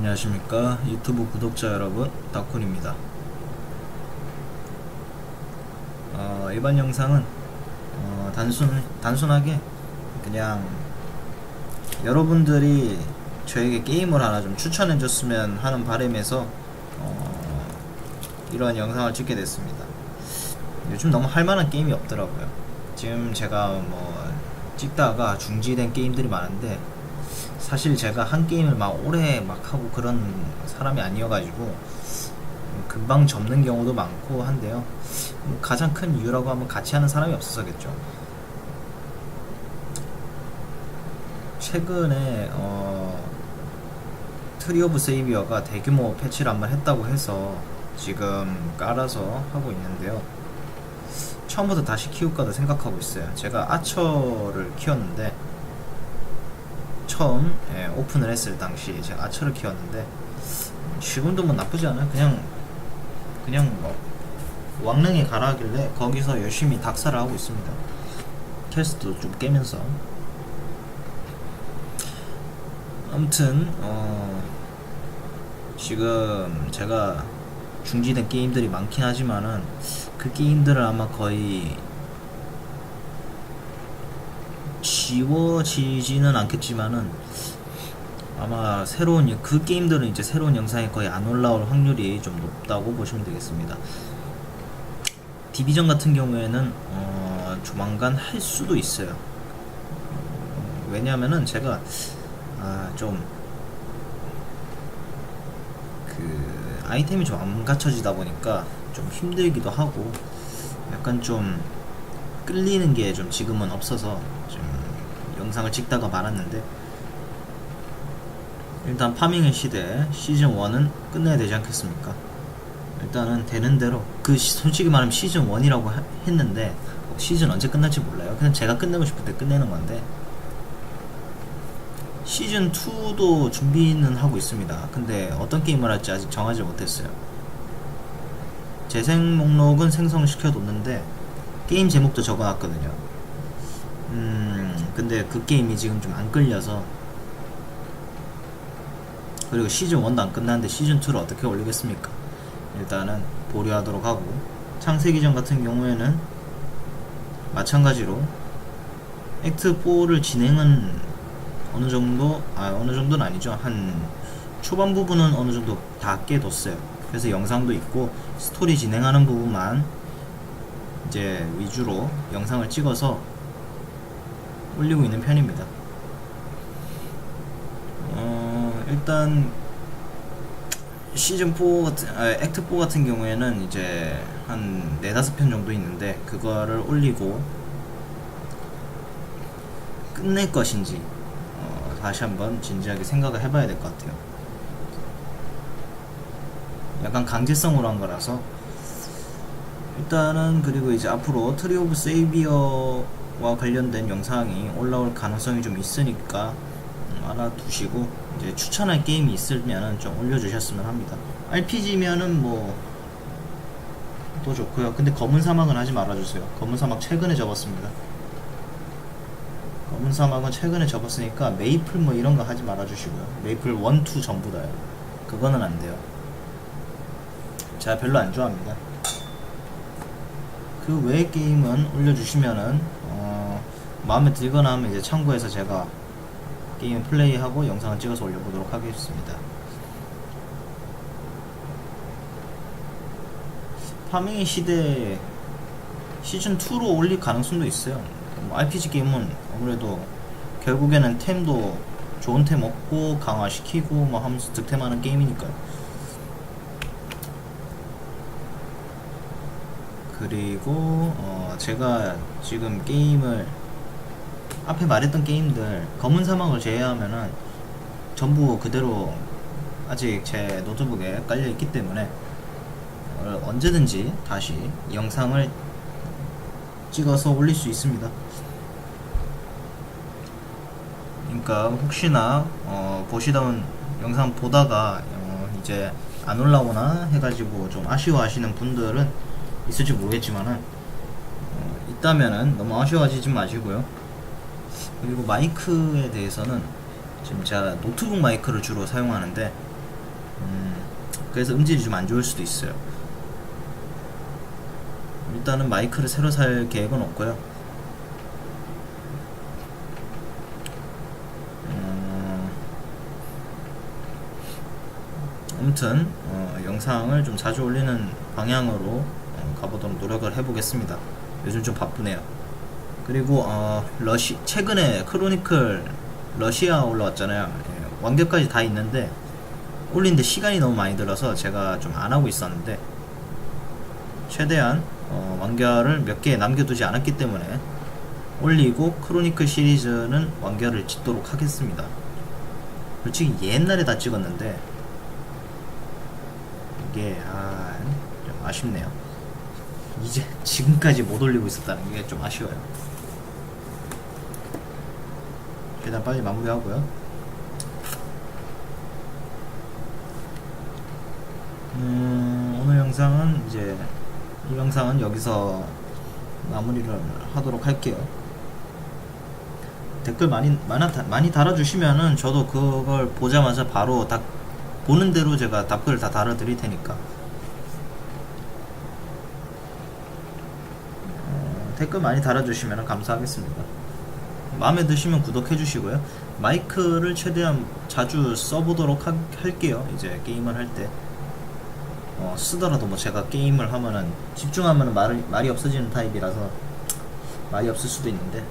안녕하십니까. 유튜브 구독자 여러분 다쿤입니다. 어, 이번 영상은 어, 단순, 단순하게 그냥 여러분들이 저에게 게임을 하나 좀 추천해 줬으면 하는 바람에서 어, 이런 영상을 찍게 됐습니다. 요즘 너무 할만한 게임이 없더라고요. 지금 제가 뭐 찍다가 중지된 게임들이 많은데 사실 제가 한 게임을 막 오래 막 하고 그런 사람이 아니어가지고 금방 접는 경우도 많고 한데요. 뭐 가장 큰 이유라고 하면 같이 하는 사람이 없어서겠죠. 최근에 어, 트리 오브 세이비어가 대규모 패치를 한번 했다고 해서 지금 깔아서 하고 있는데요. 처음부터 다시 키울까도 생각하고 있어요. 제가 아처를 키웠는데 처음 예, 오픈을 했을 당시 제가 아처를 키웠는데 지금도 뭐 나쁘지 않아요. 그냥 그냥 뭐 왕릉에 가라길래 거기서 열심히 닥사를 하고 있습니다. 캐스트도 좀 깨면서 아무튼 어 지금 제가 중지된 게임들이 많긴 하지만은 그 게임들을 아마 거의 지워지지는 않겠지만은 아마 새로운 그 게임들은 이제 새로운 영상에 거의 안 올라올 확률이 좀 높다고 보시면 되겠습니다. 디비전 같은 경우에는 어, 조만간 할 수도 있어요. 어, 왜냐하면은 제가 아, 좀 그 아이템이 좀 안 갖춰지다 보니까 좀 힘들기도 하고 약간 좀 끌리는 게 좀 지금은 없어서 좀 영상을 찍다가 말았는데 일단 파밍의 시대 시즌 1은 끝내야 되지 않겠습니까? 일단은 되는 대로 그 시- 솔직히 말하면 시즌 1이라고 했는데 어, 시즌 언제 끝날지 몰라요. 그냥 제가 끝내고 싶을 때 끝내는 건데 시즌 2도 준비는 하고 있습니다. 근데 어떤 게임을 할지 아직 정하지 못했어요. 재생 목록은 생성시켜 뒀는데 게임 제목도 적어놨거든요. 음, 근데 그 게임이 지금 좀 안 끌려서 그리고 시즌 1도 안 끝났는데 시즌 2를 어떻게 올리겠습니까? 일단은 보류하도록 하고 창세기전 같은 경우에는 마찬가지로 액트 4를 진행은 어느 정도 아 어느 정도는 아니죠 한 초반 부분은 어느 정도 다 깨뒀어요 그래서 영상도 있고 스토리 진행하는 부분만 이제 위주로 영상을 찍어서 올리고 있는 편입니다. 어, 일단 시즌 4 같은 아, 액트 4 같은 경우에는 이제 한 네다섯 편 정도 있는데 그거를 올리고 끝낼 것인지 어, 다시 한번 진지하게 생각을 해봐야 될 것 같아요. 약간 강제성으로 한 거라서 일단은 그리고 이제 앞으로 트리 오브 세이비어 와 관련된 영상이 올라올 가능성이 좀 있으니까 음, 알아두시고 이제 추천할 게임이 있으면은 좀 올려주셨으면 합니다. RPG면은 뭐 또 좋고요. 근데 검은 사막은 하지 말아주세요. 검은 사막 최근에 접었습니다. 검은 사막은 최근에 접었으니까 메이플 뭐 이런 거 하지 말아주시고요. 메이플 1, 2 전부 다요. 그거는 안 돼요. 제가 별로 안 좋아합니다. 그 외의 게임은 올려주시면은 어, 마음에 들거나 하면 이제 참고해서 제가 게임 플레이하고 영상을 찍어서 올려보도록 하겠습니다. 파밍의 시대 시즌 2로 올릴 가능성도 있어요. 뭐 RPG 게임은 아무래도 결국에는 템도 좋은 템 얻고 강화시키고 뭐 하면서 득템하는 게임이니까요. 그리고 어 제가 지금 게임을 앞에 말했던 게임들 검은 사막을 제외하면은 전부 그대로 아직 제 노트북에 깔려 있기 때문에 어, 언제든지 다시 영상을 찍어서 올릴 수 있습니다. 그러니까 혹시나 어, 보시던 영상 보다가 어, 이제 안 올라오나 해가지고 좀 아쉬워하시는 분들은 있을지 모르겠지만은 어, 있다면은 너무 아쉬워하지 마시고요. 그리고 마이크에 대해서는 지금 제가 노트북 마이크를 주로 사용하는데 음, 그래서 음질이 좀 안 좋을 수도 있어요. 일단은 마이크를 새로 살 계획은 없고요. 음, 아무튼 어, 영상을 좀 자주 올리는 방향으로 어, 가보도록 노력을 해보겠습니다. 요즘 좀 바쁘네요. 그리고 어, 러시 최근에 크로니클 러시아 올라왔잖아요. 예, 완결까지 다 있는데 올리는데 시간이 너무 많이 들어서 제가 좀 안 하고 있었는데 최대한 어, 완결을 몇 개 남겨두지 않았기 때문에 올리고 크로니클 시리즈는 완결을 짓도록 하겠습니다. 솔직히 옛날에 다 찍었는데 이게 아, 좀 아쉽네요. 이제 지금까지 못 올리고 있었다는 게 좀 아쉬워요. 일단 빨리 마무리하고요. 음, 오늘 영상은 이제 이 영상은 여기서 마무리를 하도록 할게요. 댓글 많이 많이, 많이 달아주시면은 저도 그걸 보자마자 바로 다 보는 대로 제가 답글을 다 달아드릴 테니까 어, 댓글 많이 달아주시면 감사하겠습니다. 마음에 드시면 구독해 주시고요. 마이크를 최대한 자주 써보도록 하- 할게요. 이제 게임을 할 때. 어, 쓰더라도 뭐 제가 게임을 하면은 집중하면은 말이, 말이 없어지는 타입이라서 말이 없을 수도 있는데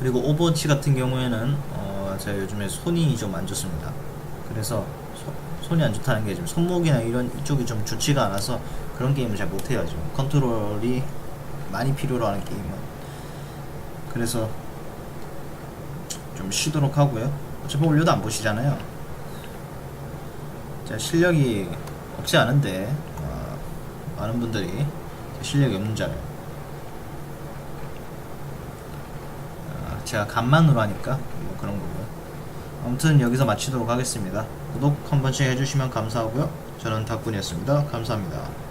그리고 오버워치 같은 경우에는 어, 제가 요즘에 손이 좀 안 좋습니다. 그래서 소- 손이 안 좋다는 게 지금 손목이나 이런 이쪽이 좀 좋지가 않아서 그런 게임을 잘 못해요 지금 컨트롤이 많이 필요로 하는 게임은 그래서 좀 쉬도록 하고요. 어차피 올려도 안 보시잖아요. 제 실력이 없지 않은데 어, 많은 분들이 제 실력이 없는 줄 알아요. 어, 제가 간만으로 하니까 뭐 그런 거고요. 아무튼 여기서 마치도록 하겠습니다. 구독 한 번씩 해주시면 감사하고요. 저는 닥군이었습니다. 감사합니다.